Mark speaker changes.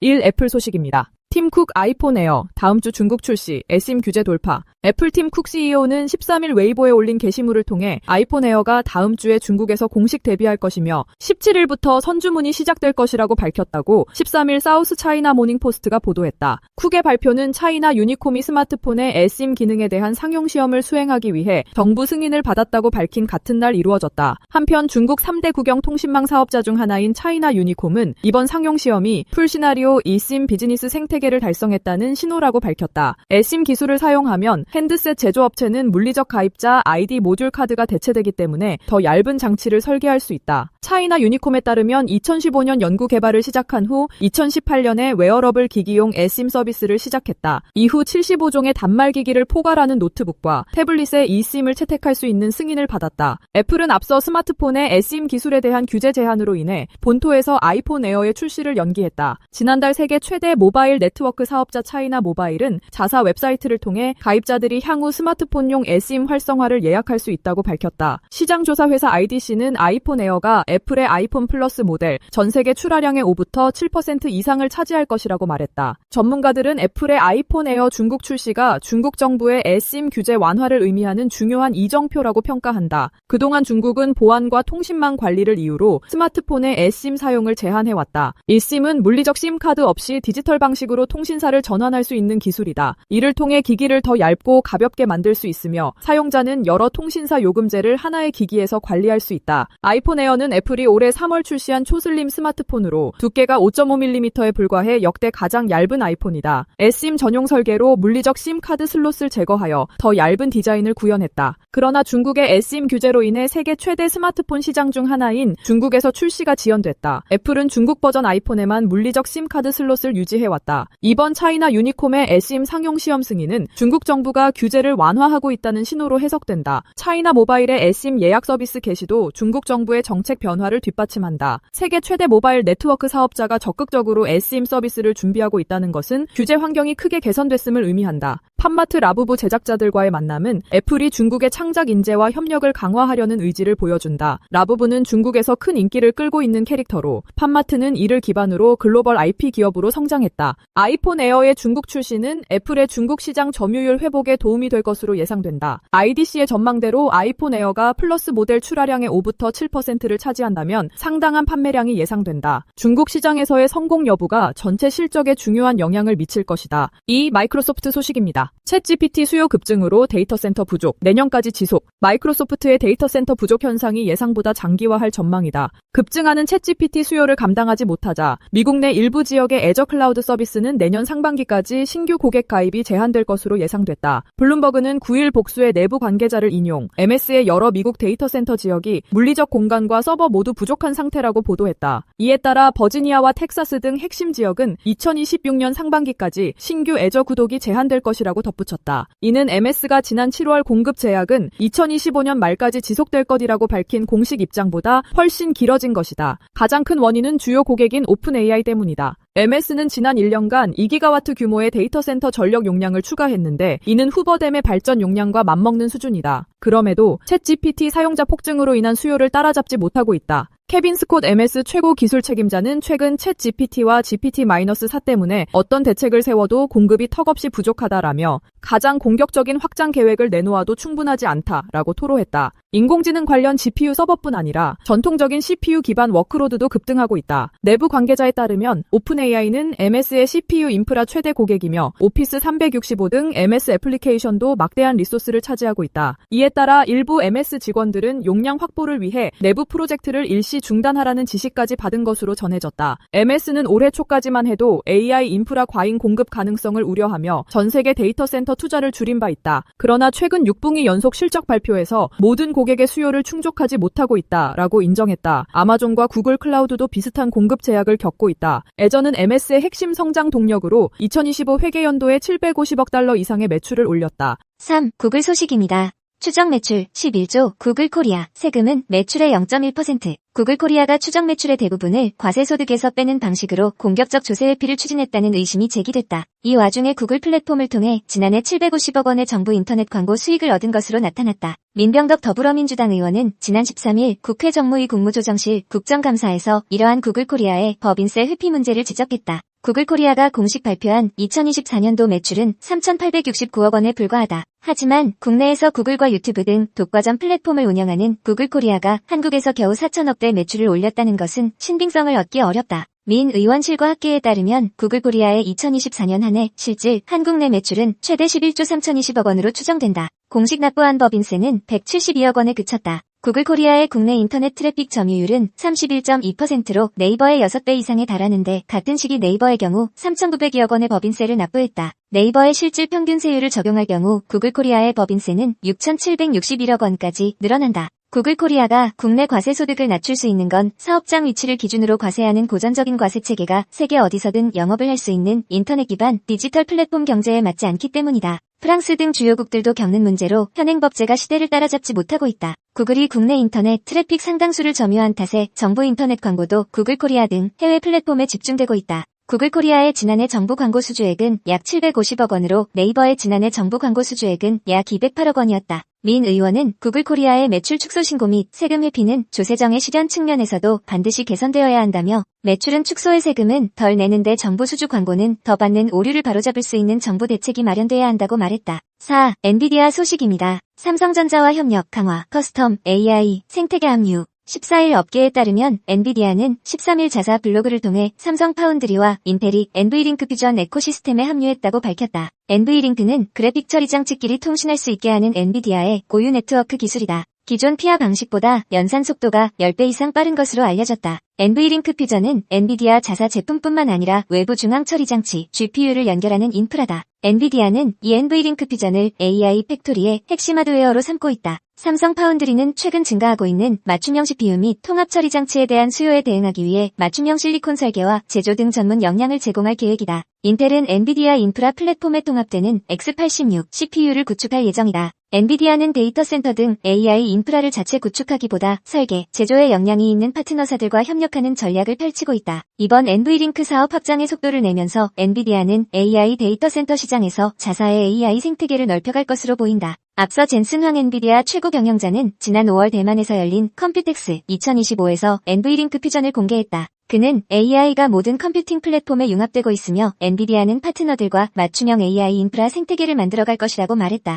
Speaker 1: 1. 애플 소식입니다. 팀쿡 아이폰 에어 다음 주 중국 출시 에심 규제 돌파 애플 팀쿡 CEO는 13일 웨이보에 올린 게시물을 통해 아이폰 에어가 다음 주에 중국에서 공식 데뷔할 것이며 17일부터 선주문이 시작될 것이라고 밝혔다고 13일 사우스 차이나 모닝 포스트가 보도했다. 쿡의 발표는 차이나 유니코미 스마트폰의 에심 기능에 대한 상용 시험을 수행하기 위해 정부 승인을 받았다고 밝힌 같은 날 이루어졌다. 한편 중국 3대 국영 통신망 사업자 중 하나인 차이나 유니콤은 이번 상용 시험이 풀 시나리오 eSIM 비즈니스 생태 계를 달성했다는 신호라고 밝혔다. eSIM 기술을 사용하면 핸드셋 제조업체는 물리적 가입자 아이디 모듈 카드가 대체되기 때문에 더 얇은 장치를 설계할 수 있다. 차이나 유니콤에 따르면 2015년 연구 개발을 시작한 후 2018년에 웨어러블 기기용 eSIM 서비스를 시작했다. 이후 75종의 단말 기기를 포괄하는 노트북과 태블릿에 eSIM을 채택할 수 있는 승인을 받았다. 애플은 앞서 스마트폰의 eSIM 기술에 대한 규제 제한으로 인해 본토에서 아이폰 에어의 출시를 연기했다. 지난달 세계 최대 모바일 네트워크 사업자 차이나 모바일은 자사 웹사이트를 통해 가입자들이 향후 스마트폰용 eSIM 활성화를 예약할 수 있다고 밝혔다. 시장조사 회사 IDC는 아이폰 에어가 애플의 아이폰 플러스 모델 전 세계 출하량의 5부터 7% 이상을 차지할 것이라고 말했다. 전문가들은 애플의 아이폰 에어 중국 출시가 중국 정부의 eSIM 규제 완화를 의미하는 중요한 이정표라고 평가한다. 그동안 중국은 보안과 통신망 관리를 이유로 스마트폰의 eSIM 사용을 제한해왔다. eSIM은 물리적 심카드 없이 디지털 방식으로 통신사를 전환할 수 있는 기술이다. 이를 통해 기기를 더 얇고 가볍게 만들 수 있으며 사용자는 여러 통신사 요금제를 하나의 기기에서 관리할 수 있다. 아이폰 에어는 애플이 올해 3월 출시한 초슬림 스마트폰으로 두께가 5.5mm에 불과해 역대 가장 얇은 아이폰이다. eSIM 전용 설계로 물리적 심 카드 슬롯을 제거하여 더 얇은 디자인을 구현했다. 그러나 중국의 eSIM 규제로 인해 세계 최대 스마트폰 시장 중 하나인 중국에서 출시가 지연됐다. 애플은 중국 버전 아이폰에만 물리적 심카드 슬롯을 유지해왔다. 이번 차이나 유니콤의 eSIM 상용 시험 승인은 중국 정부가 규제를 완화하고 있다는 신호로 해석된다. 차이나 모바일의 eSIM 예약 서비스 개시도 중국 정부의 정책 변화를 뒷받침한다. 세계 최대 모바일 네트워크 사업자가 적극적으로 eSIM 서비스를 준비하고 있다는 것은 규제 환경이 크게 개선됐음을 의미한다. 팝마트 라부부 제작자들과의 만남은 애플이 중국의 창작 인재와 협력을 강화하려는 의지를 보여준다. 라부부는 중국에서 큰 인기를 끌고 있는 캐릭터로 팝마트는 이를 기반으로 글로벌 IP 기업으로 성장했다. 아이폰 에어의 중국 출시는 애플의 중국 시장 점유율 회복에 도움이 될 것으로 예상된다. IDC의 전망대로 아이폰 에어가 플러스 모델 출하량의 5부터 7%를 차지한다면 상당한 판매량이 예상된다. 중국 시장에서의 성공 여부가 전체 실적에 중요한 영향을 미칠 것이다. 이 마이크로소프트 소식입니다. 챗 GPT 수요 급증으로 데이터 센터 부족, 내년까지 지속, 마이크로소프트의 데이터 센터 부족 현상이 예상보다 장기화할 전망이다. 급증하는 챗 GPT 수요를 감당하지 못하자 미국 내 일부 지역의 애저 클라우드 서비스는 내년 상반기까지 신규 고객 가입이 제한될 것으로 예상됐다. 블룸버그는 9일 복수의 내부 관계자를 인용, MS의 여러 미국 데이터 센터 지역이 물리적 공간과 서버 모두 부족한 상태라고 보도했다. 이에 따라 버지니아와 텍사스 등 핵심 지역은 2026년 상반기까지 신규 애저 구독이 제한될 것이라 고 덧붙였다. 이는 MS가 지난 7월 공급 제약은 2025년 말까지 지속될 것이라고 밝힌 공식 입장보다 훨씬 길어진 것이다. 가장 큰 원인은 주요 고객인 오픈 AI 때문이다. MS는 지난 1년간 2기가와트 규모의 데이터 센터 전력 용량을 추가했는데 이는 후버댐의 발전 용량과 맞먹는 수준이다. 그럼에도 챗 GPT 사용자 폭증으로 인한 수요를 따라잡지 못하고 있다. 케빈 스콧 MS 최고 기술 책임자는 최근 챗 GPT와 GPT-4 때문에 어떤 대책을 세워도 공급이 턱없이 부족하다라며 가장 공격적인 확장 계획을 내놓아도 충분하지 않다라고 토로했다. 인공지능 관련 GPU 서버뿐 아니라 전통적인 CPU 기반 워크로드도 급등하고 있다. 내부 관계자에 따르면 오픈AI는 MS의 CPU 인프라 최대 고객이며 오피스 365 등 MS 애플리케이션도 막대한 리소스를 차지하고 있다. 이에 따라 일부 MS 직원들은 용량 확보를 위해 내부 프로젝트를 일시 중단하라는 지시까지 받은 것으로 전해졌다. MS는 올해 초까지만 해도 AI 인프라 과잉 공급 가능성을 우려하며 전 세계 데이터 센터 투자를 줄인 바 있다. 그러나 최근 6분기 연속 실적 발표에서 모든 고객의 수요를 충족하지 못하고 있다라고 인정했다. 아마존과 구글 클라우드도 비슷한 공급 제약을 겪고 있다. 애저는 MS의 핵심 성장 동력으로 2025 회계연도에 750억 달러 이상의 매출을 올렸다.
Speaker 2: 3. 구글 소식입니다. 추정 매출 11조 구글 코리아 세금은 매출의 0.1% 구글 코리아가 추정 매출의 대부분을 과세 소득에서 빼는 방식으로 공격적 조세 회피를 추진했다는 의심이 제기됐다. 이 와중에 구글 플랫폼을 통해 지난해 750억 원의 정부 인터넷 광고 수익을 얻은 것으로 나타났다. 민병덕 더불어민주당 의원은 지난 13일 국회 정무위 국무조정실 국정감사에서 이러한 구글 코리아의 법인세 회피 문제를 지적했다. 구글 코리아가 공식 발표한 2024년도 매출은 3,869억 원에 불과하다. 하지만 국내에서 구글과 유튜브 등 독과점 플랫폼을 운영하는 구글 코리아가 한국에서 겨우 4천억대 매출을 올렸다는 것은 신빙성을 얻기 어렵다. 민 의원실과 학계에 따르면 구글 코리아의 2024년 한 해 실질 한국 내 매출은 최대 11조 3,020억 원으로 추정된다. 공식 납부한 법인세는 172억 원에 그쳤다. 구글 코리아의 국내 인터넷 트래픽 점유율은 31.2%로 네이버의 6배 이상에 달하는데 같은 시기 네이버의 경우 3,900여억 원의 법인세를 납부했다. 네이버의 실질 평균 세율을 적용할 경우 구글 코리아의 법인세는 6,761억 원까지 늘어난다. 구글 코리아가 국내 과세 소득을 낮출 수 있는 건 사업장 위치를 기준으로 과세하는 고전적인 과세 체계가 세계 어디서든 영업을 할 수 있는 인터넷 기반 디지털 플랫폼 경제에 맞지 않기 때문이다. 프랑스 등 주요국들도 겪는 문제로 현행 법제가 시대를 따라잡지 못하고 있다. 구글이 국내 인터넷 트래픽 상당수를 점유한 탓에 정부 인터넷 광고도 구글 코리아 등 해외 플랫폼에 집중되고 있다. 구글 코리아의 지난해 정부 광고 수주액은 약 750억 원으로 네이버의 지난해 정부 광고 수주액은 약 208억 원이었다. 민 의원은 구글 코리아의 매출 축소 신고 및 세금 회피는 조세정의 실현 측면에서도 반드시 개선되어야 한다며 매출은 축소의 세금은 덜 내는데 정부 수주 광고는 더 받는 오류를 바로잡을 수 있는 정부 대책이 마련돼야 한다고 말했다. 4. 엔비디아 소식입니다. 삼성전자와 협력 강화, 커스텀, AI, 생태계 합류, 14일 업계에 따르면 엔비디아는 13일 자사 블로그를 통해 삼성 파운드리와 인텔이 엔브이링크 퓨전 에코시스템에 합류했다고 밝혔다. 엔브이링크는 그래픽 처리 장치끼리 통신할 수 있게 하는 엔비디아의 고유 네트워크 기술이다. 기존 피아 방식보다 연산 속도가 10배 이상 빠른 것으로 알려졌다. 엔브이링크 퓨전은 엔비디아 자사 제품뿐만 아니라 외부 중앙 처리 장치 GPU를 연결하는 인프라다. 엔비디아는 이 엔브이링크 퓨전을 AI 팩토리의 핵심 하드웨어로 삼고 있다. 삼성 파운드리는 최근 증가하고 있는 맞춤형 CPU 및 통합 처리 장치에 대한 수요에 대응하기 위해 맞춤형 실리콘 설계와 제조 등 전문 역량을 제공할 계획이다. 인텔은 엔비디아 인프라 플랫폼에 통합되는 X86 CPU를 구축할 예정이다. 엔비디아는 데이터 센터 등 AI 인프라를 자체 구축하기보다 설계, 제조에 역량이 있는 파트너사들과 협력하는 전략을 펼치고 있다. 이번 엔브이링크 사업 확장의 속도를 내면서 엔비디아는 AI 데이터 센터 시장에서 자사의 AI 생태계를 넓혀갈 것으로 보인다. 앞서 젠슨 황 엔비디아 최고 경영자는 지난 5월 대만에서 열린 컴퓨텍스 2025에서 엔브이링크 퓨전을 공개했다. 그는 AI가 모든 컴퓨팅 플랫폼에 융합되고 있으며 엔비디아는 파트너들과 맞춤형 AI 인프라 생태계를 만들어갈 것이라고 말했다.